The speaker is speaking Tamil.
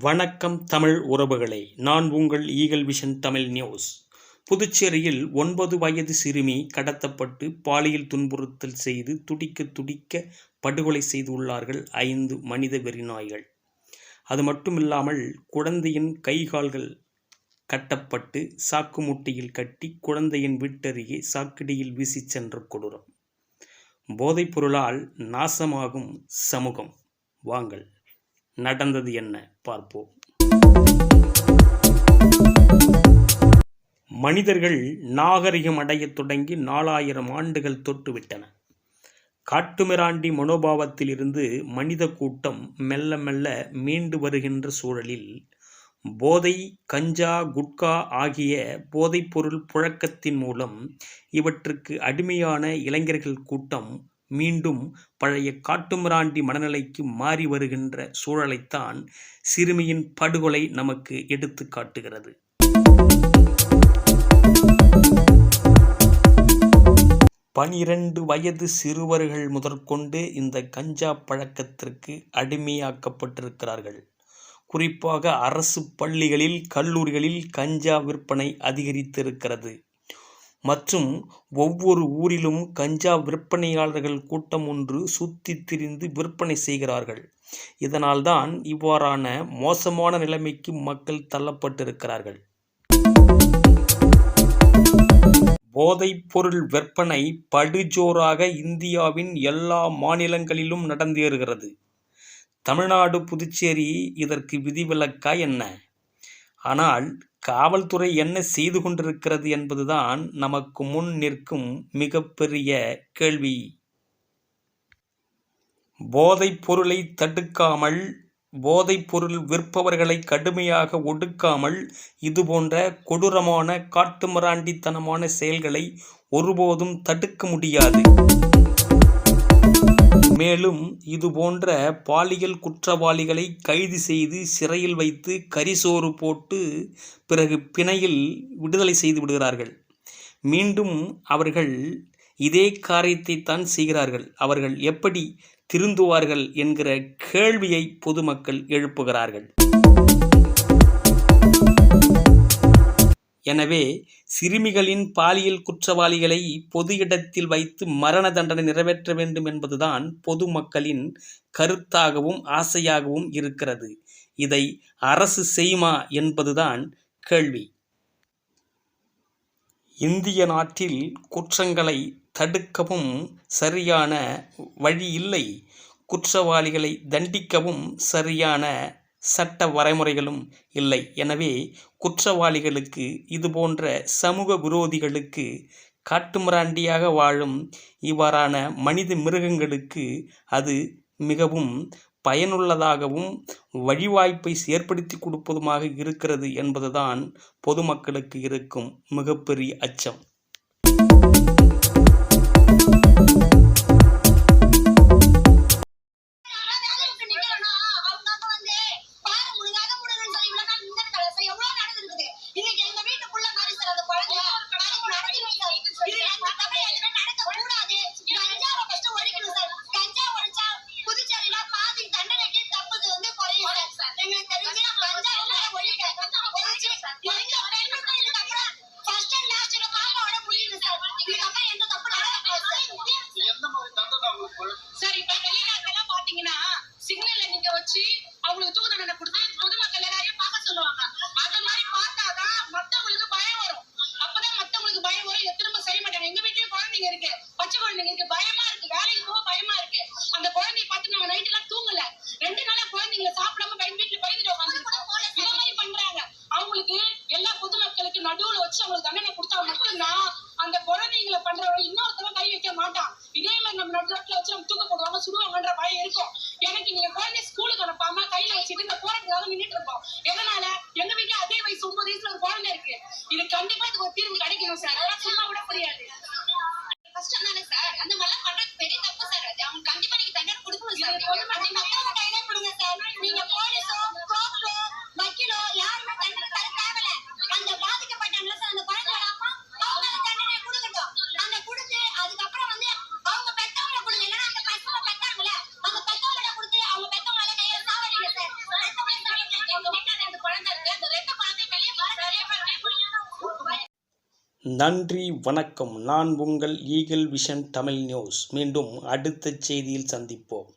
வணக்கம் தமிழ் உறவுகளே. நான் உங்கள் ஈகல் விஷன் தமிழ் நியூஸ் புதுச்சேரியில் ஒன்பது வயது சிறுமி கடத்தப்பட்டு பாலியல் துன்புறுத்தல் செய்து துடிக்க துடிக்க படுகொலை செய்துள்ளார்கள் ஐந்து மனித வெறிநாய்கள். அது மட்டுமில்லாமல் குழந்தையின் கை கால்கள் கட்டப்பட்டு சாக்கு முட்டையில் கட்டி குழந்தையின் வீட்டருகே சாக்கடியில் வீசிச் சென்ற கொடூரம். போதைப் பொருளால் நாசமாகும் சமூகம். வாங்கள். நடந்தது என்ன? பார்ப்போம். மனிதர்கள் நாகரிகம் அடையத் தொடங்கி நாலாயிரம் ஆண்டுகள் தொட்டுவிட்டன. காட்டுமிராண்டி மனோபாவத்திலிருந்து மனித கூட்டம் மெல்ல மெல்ல மீண்டு வருகின்ற சூழலில் போதை கஞ்சா குட்கா ஆகிய போதைப்பொருள் புழக்கத்தின் மூலம் இவற்றுக்கு அடிமையான இளைஞர்கள் கூட்டம் மீண்டும் பழைய காட்டுமிராண்டி மனநிலைக்கு மாறி வருகின்ற சூழலைத்தான் சிறுமியின் படுகொலை நமக்கு எடுத்து காட்டுகிறது. பனிரெண்டு வயது சிறுவர்கள் முதற்கொண்டு இந்த கஞ்சா பழக்கத்திற்கு அடிமையாக்கப்பட்டிருக்கிறார்கள். குறிப்பாக அரசு பள்ளிகளில் கல்லூரிகளில் கஞ்சா விற்பனை அதிகரித்திருக்கிறது. மற்றும் ஒவ்வொரு ஊரிலும் கஞ்சா விற்பனையாளர்கள் கூட்டம் ஒன்று சுத்தி திரிந்து விற்பனை செய்கிறார்கள். இதனால்தான் இவ்வாறான மோசமான நிலைமைக்கு மக்கள் தள்ளப்பட்டிருக்கிறார்கள். போதைப்பொருள் விற்பனை படுஜோராக இந்தியாவின் எல்லா மாநிலங்களிலும் நடந்தேறுகிறது. தமிழ்நாடு புதுச்சேரி இதற்கு விதிவிலக்கா என்ன? ஆனால் காவல்துறை என்ன செய்து கொண்டிருக்கிறது என்பதுதான் நமக்கு முன் நிற்கும் மிகப்பெரிய கேள்வி. போதைப் பொருளை தடுக்காமல் போதைப் பொருள் விற்பவர்களை கடுமையாக ஒடுக்காமல் இதுபோன்ற கொடூரமான காட்டுமிராண்டித்தனமான செயல்களை ஒருபோதும் தடுக்க முடியாது. மேலும் இதுபோன்ற பாலியல் குற்றவாளிகளை கைது செய்து சிறையில் வைத்து கரிசோறு போட்டு பிறகு பிணையில் விடுதலை செய்து விடுகிறார்கள். மீண்டும் அவர்கள் இதே காரியத்தை தான் செய்கிறார்கள். அவர்கள் எப்படி திருந்துவார்கள் என்கிற கேள்வியை பொதுமக்கள் எழுப்புகிறார்கள். எனவே சிறுமிகளின் பாலியல் குற்றவாளிகளை பொது இடத்தில் வைத்து மரண தண்டனை நிறைவேற்ற வேண்டும் என்பதுதான் பொதுமக்களின் கருத்தாகவும் ஆசையாகவும் இருக்கிறது. இதை அரசு செய்யுமா என்பதுதான் கேள்வி. இந்திய நாட்டில் குற்றங்களை தடுக்கவும் சரியான வழி இல்லை. குற்றவாளிகளை தண்டிக்கவும் சரியான சட்ட வரைமுறைகளும் இல்லை. எனவே குற்றவாளிகளுக்கு இதுபோன்ற சமூக விரோதிகளுக்கு காட்டுமிராண்டியாக வாழும் இவ்வாறான மனித மிருகங்களுக்கு அது மிகவும் பயனுள்ளதாகவும் வழிவாய்ப்பை ஏற்படுத்தி கொடுப்பதுமாக இருக்கிறது என்பதுதான் பொதுமக்களுக்கு இருக்கும் மிகப்பெரிய அச்சம். சுடுவாங்கன்ற பயம் இருக்கும். எனக்கு நீங்க குழந்தை ஸ்கூலுக்கு அனுப்பாம கையில வச்சுட்டு இந்த போராட்டத்துக்காக நின்னுட்டு இருக்கோம் எதனால? எங்க வீட்டுல அதே வயசு ஒன்பது வயசுல ஒரு குழந்தை இருக்கு. இது கண்டிப்பா இதுக்கு ஒரு தீர்வு கிடைக்கணும் சார். நன்றி வணக்கம். நான் உங்கள் ஈகிள் விஷன் தமிழ் நியூஸ் மீண்டும் அடுத்த செய்தியில் சந்திப்போம்.